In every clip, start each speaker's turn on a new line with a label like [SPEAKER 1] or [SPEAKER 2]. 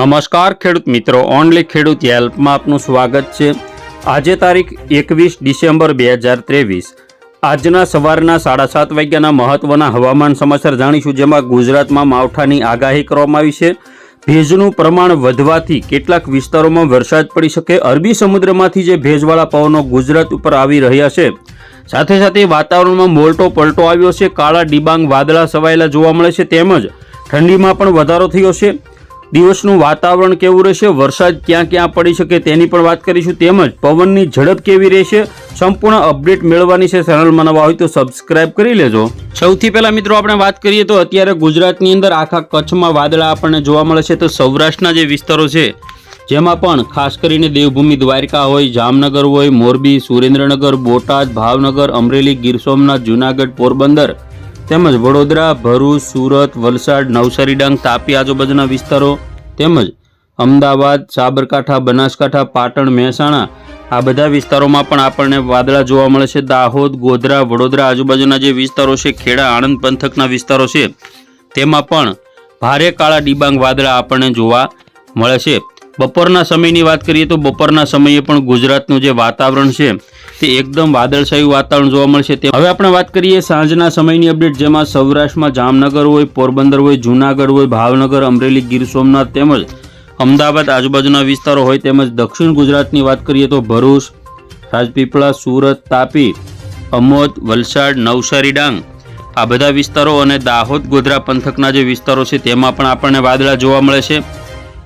[SPEAKER 1] નમસ્કાર ખેડૂત મિત્રો, ઓનલી ખેડૂત હેલ્પમાં આપનું સ્વાગત છે. આજે તારીખ એકવીસ ડિસેમ્બર બે હજાર ત્રેવીસ. આજના સવારના સાડા સાત વાગ્યાના મહત્વના હવામાન સમાચાર જાણીશું, જેમાં ગુજરાતમાં માવઠાની આગાહી કરવામાં આવી છે. ભેજનું પ્રમાણ વધવાથી કેટલાક વિસ્તારોમાં વરસાદ પડી શકે. અરબી સમુદ્રમાંથી જે ભેજવાળા પવનો ગુજરાત ઉપર આવી રહ્યા છે. સાથે સાથે વાતાવરણમાં મોલટો પલટો આવ્યો છે. કાળા ડિબાંગ વાદળા સવાયેલા જોવા મળે છે. તેમજ ઠંડીમાં પણ વધારો થયો છે. દિવસનું વાતાવરણ કેવું રહેશે? વરસાદ ક્યાં ક્યાં પડી શકે તેની પણ વાત કરીશું. તેમજ પવનની ઝડપ કેવી રહેશે? સંપૂર્ણ અપડેટ મેળવવાની છે ચેનલમાં નવા હોય તો સબસ્ક્રાઇબ કરી લેજો. સૌથી પહેલા મિત્રો આપણે વાત કરીએ તો અત્યારે ગુજરાતની અંદર આખા કચ્છમાં વાદળા આપણને જોવા મળે છે. તો સૌરાષ્ટ્રના જે વિસ્તારો છે, જેમાં પણ ખાસ કરીને દેવભૂમિ દ્વારકા હોય, જામનગર હોય, મોરબી, સુરેન્દ્રનગર, બોટાદ, ભાવનગર, અમરેલી, ગીર સોમનાથ, જુનાગઢ, પોરબંદર તેમજ વડોદરા, ભરૂચ, સુરત, વલસાડ, નવસારી, ડાંગ, તાપી, આજુબાજુના વિસ્તારો, તેમજ અમદાવાદ, સાબરકાંઠા, બનાસકાંઠા, પાટણ, મહેસાણા, આ બધા વિસ્તારોમાં પણ આપણને વાદળા જોવા મળે છે. દાહોદ, ગોધરા, વડોદરા, આજુબાજુના જે વિસ્તારો છે, ખેડા, આણંદ પંથકના વિસ્તારો છે, તેમાં પણ ભારે કાળા ડિબાંગ વાદળા આપણને જોવા મળે છે. બપોરના સમયની વાત કરીએ તો બપોરના સમયે પણ ગુજરાતનું જે વાતાવરણ છે, તે એકદમ વાદળછાયું વાતાવરણ જોવા મળશે. તે હવે આપણે વાત કરીએ સાંજના સમયની અપડેટ, જેમાં સૌરાષ્ટ્રમાં જામનગર હોય, પોરબંદર હોય, જૂનાગઢ હોય, ભાવનગર, અમરેલી, ગીર સોમનાથ તેમજ અમદાવાદ આજુબાજુના વિસ્તારો હોય, તેમજ દક્ષિણ ગુજરાતની વાત કરીએ તો ભરૂચ, રાજપીપળા, સુરત, તાપી, અમોદ, વલસાડ, નવસારી, ડાંગ આ બધા વિસ્તારો અને દાહોદ ગોધરા પંથકના જે વિસ્તારો છે, તેમાં પણ આપણને વાદળા જોવા મળે છે.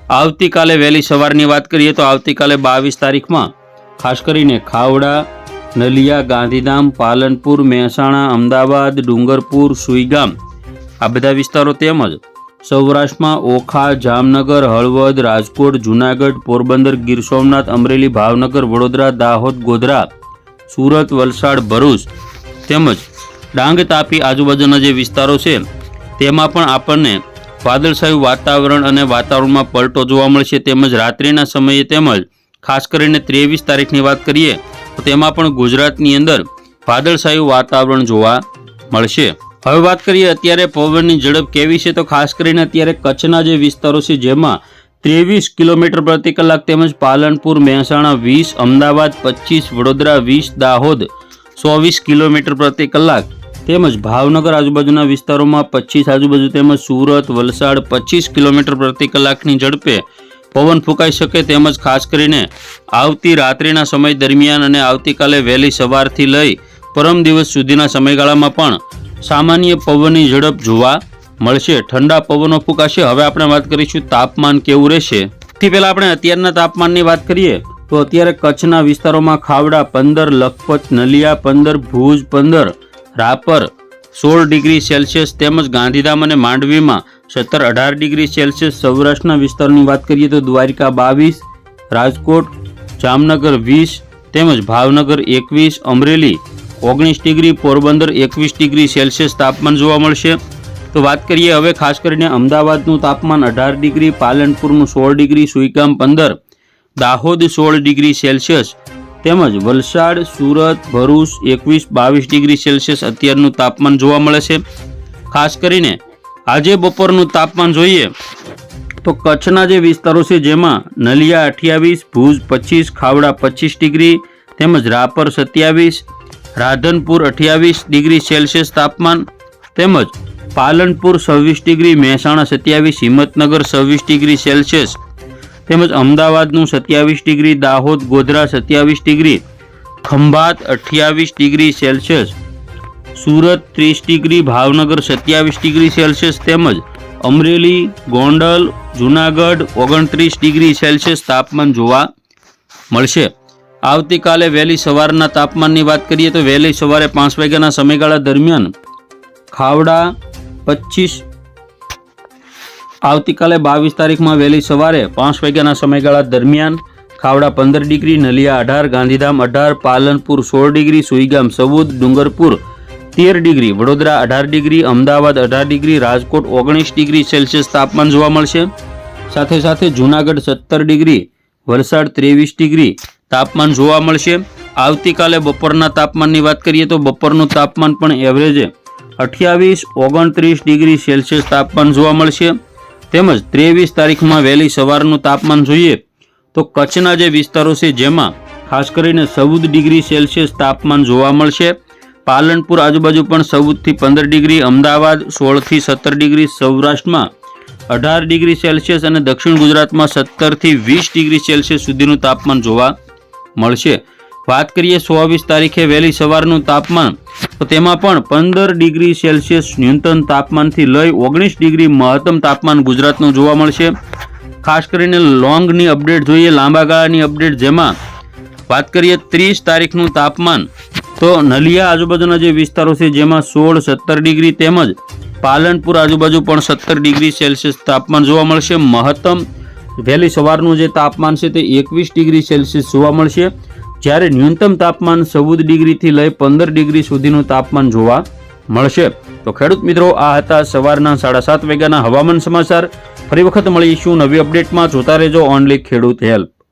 [SPEAKER 1] આવતીકાલે વહેલી સવારની વાત કરીએ તો આવતીકાલે બાવીસ તારીખમાં ખાસ કરીને ખાવડા, નલિયા, ગાંધીધામ, પાલનપુર, મહેસાણા, અમદાવાદ, ડુંગરપુર, સુઈગામ આ બધા વિસ્તારો તેમજ સૌરાષ્ટ્રમાં ઓખા, જામનગર, હળવદ, રાજકોટ, જૂનાગઢ, પોરબંદર, ગીર સોમનાથ, અમરેલી, ભાવનગર, વડોદરા, દાહોદ, ગોધરા, સુરત, વલસાડ, ભરૂચ તેમજ ડાંગ તાપી આજુબાજુના જે વિસ્તારો છે તેમાં પણ આપણને વાદળછાયું વાતાવરણ અને વાતાવરણમાં પલટો જોવા મળશે તેમજ રાત્રિના સમયે તેમજ ખાસ કરીને ત્રેવીસ તારીખની વાત કરીએ, તો તેમાં પણ ગુજરાતની અંદર વાદળછાયું વાતાવરણ જોવા મળશે. હવે વાત કરીએ અત્યારે પવનની ઝડપ કેવી છે, તો ખાસ કરીને અત્યારે કચ્છના જે વિસ્તારો છે, જેમાં ત્રેવીસ કિલોમીટર પ્રતિ કલાક તેમજ પાલનપુર, મહેસાણા વીસ, અમદાવાદ પચીસ, વડોદરા વીસ, દાહોદ ચોવીસ કિલોમીટર પ્રતિ કલાક તેમજ ભાવનગર આજુબાજુના વિસ્તારોમાં પચીસ આજુબાજુ તેમજ સુરત, વલસાડ પચીસ કિલોમીટર પ્રતિ કલાકની ઝડપે પવન ફૂંકાઈ શકે તેમજ ખાસ કરીને આવતી રાત્રિના સમય દરમિયાન અને આવતીકાલે વહેલી સવારથી લઈ પરમ દિવસ સુધીના સમયગાળામાં પણ સામાન્ય પવનની ઝડપ જોવા મળશે. ઠંડા પવનો ફૂંકાશે. હવે આપણે વાત કરીશું તાપમાન કેવું રહેશે? થી પહેલાં આપણે અત્યારના તાપમાનની વાત કરીએ તો અત્યારે કચ્છના વિસ્તારોમાં ખાવડા, પંદર, લખપત, નલિયા, પંદર, ભુજ, પંદર રાપર સોળ ડિગ્રી સેલ્સિયસ તેમજ ગાંધીધામ અને માંડવીમાં સત્તર અઢાર ડિગ્રી સેલ્સિયસ સૌરાષ્ટ્રના વિસ્તારની વાત કરીએ તો દ્વારિકા બાવીસ, રાજકોટ, જામનગર વીસ, તેમજ ભાવનગર એકવીસ, અમરેલી ઓગણીસ ડિગ્રી, પોરબંદર એકવીસ ડિગ્રી સેલ્સિયસ તાપમાન જોવા મળશે. તો વાત કરીએ હવે ખાસ કરીને અમદાવાદનું તાપમાન અઢાર ડિગ્રી, પાલનપુરનું સોળ ડિગ્રી, સુઈગામ પંદર, દાહોદ સોળ ડિગ્રી સેલ્સિયસ તેમજ વલસાડ, સુરત, ભરૂચ એકવીસ બાવીસ ડિગ્રી સેલ્સિયસ અત્યારનું તાપમાન જોવા મળે છે. ખાસ કરીને આજે બપોરનું તાપમાન જોઈએ તો કચ્છના જે વિસ્તારો છે, જેમાં નલિયા અઠ્યાવીસ, ભુજ પચીસ, ખાવડા પચીસ ડિગ્રી તેમજ રાપર સત્યાવીસ, રાધનપુર અઠ્યાવીસ ડિગ્રી સેલ્સિયસ તાપમાન તેમજ પાલનપુર છવ્વીસ ડિગ્રી, મહેસાણા સત્યાવીસ, હિંમતનગર છવ્વીસ ડિગ્રી સેલ્સિયસ તેમજ અમદાવાદનું સત્યાવીસ ડિગ્રી, દાહોદ, ગોધરા સત્યાવીસ ડિગ્રી, ખંભાત અઠ્યાવીસ ડિગ્રી સેલ્સિયસ, સુરત ત્રીસ ડિગ્રી, ભાવનગર સત્યાવીસ ડિગ્રી સેલ્સિયસ તેમજ અમરેલી, ગોંડલ, જુનાગઢ ઓગણત્રીસ ડિગ્રી સેલ્સિયસ તાપમાન જોવા મળશે. આવતીકાલે વહેલી સવારના તાપમાનની વાત કરીએ તો વહેલી સવારે પાંચ વાગ્યાના સમયગાળા દરમિયાન ખાવડા પચીસ આવતીકાલે બાવીસ તારીખમાં વહેલી સવારે પાંચ વાગ્યાના સમયગાળા દરમિયાન ખાવડા પંદર ડિગ્રી, નલિયા અઢાર, ગાંધીધામ અઢાર, પાલનપુર સોળ ડિગ્રી, સુઈગામ સવુદ, ડુંગરપુર તેર ડિગ્રી, વડોદરા અઢાર ડિગ્રી, અમદાવાદ અઢાર ડિગ્રી, રાજકોટ ઓગણીસ ડિગ્રી સેલ્સિયસ તાપમાન જોવા મળશે. સાથે સાથે જૂનાગઢ સત્તર ડિગ્રી, વલસાડ ત્રેવીસ ડિગ્રી તાપમાન જોવા મળશે. આવતીકાલે બપોરના તાપમાનની વાત કરીએ તો બપોરનું તાપમાન પણ એવરેજે અઠ્યાવીસ, ઓગણત્રીસ ડિગ્રી સેલ્સિયસ તાપમાન જોવા મળશે. તેમજ ત્રેવીસ તારીખમાં વહેલી સવારનું તાપમાન જોઈએ તો કચ્છના જે વિસ્તારો છે જેમાં ખાસ કરીને ચૌદ ડિગ્રી સેલ્સિયસ તાપમાન જોવા મળશે. પાલનપુર આજુબાજુ પણ ચૌદથી પંદર ડિગ્રી, અમદાવાદ સોળથી સત્તર ડિગ્રી, સૌરાષ્ટ્રમાં અઢાર ડિગ્રી સેલ્સિયસ અને દક્ષિણ ગુજરાતમાં સત્તરથી વીસ ડિગ્રી સેલ્સિયસ સુધીનું તાપમાન જોવા મળશે. વાત કરીએ ચોવીસ તારીખે વહેલી સવારનું તાપમાન તો તેમાં પણ પંદર ડિગ્રી સેલ્સિયસ ન્યૂનતમ તાપમાનથી લઈ ઓગણીસ ડિગ્રી મહત્તમ તાપમાન ગુજરાતનું જોવા મળશે. ખાસ કરીને લોંગની અપડેટ જોઈએ, લાંબા ગાળાની અપડેટ જેમાં વાત કરીએ ત્રીસ તારીખનું તાપમાન, તો નલિયા આજુબાજુના જે વિસ્તારો છે, જેમાં સોળ સત્તર ડિગ્રી તેમજ પાલનપુર આજુબાજુ પણ સત્તર ડિગ્રી સેલ્સિયસ તાપમાન જોવા મળશે. મહત્તમ વહેલી સવારનું જે તાપમાન છે, તે એકવીસ ડિગ્રી સેલ્સિયસ જોવા મળશે. જ્યારે ન્યૂનતમ તાપમાન ચૌદ ડિગ્રીથી લઈ પંદર ડિગ્રી સુધીનું તાપમાન જોવા મળશે. તો ખેડૂત મિત્રો, આ હતા સવારના સાડા સાત વાગ્યાના હવામાન સમાચાર. ફરી વખત મળીશું નવી અપડેટમાં. જોતા રહેજો ઓનલી ખેડૂત હેલ્પ.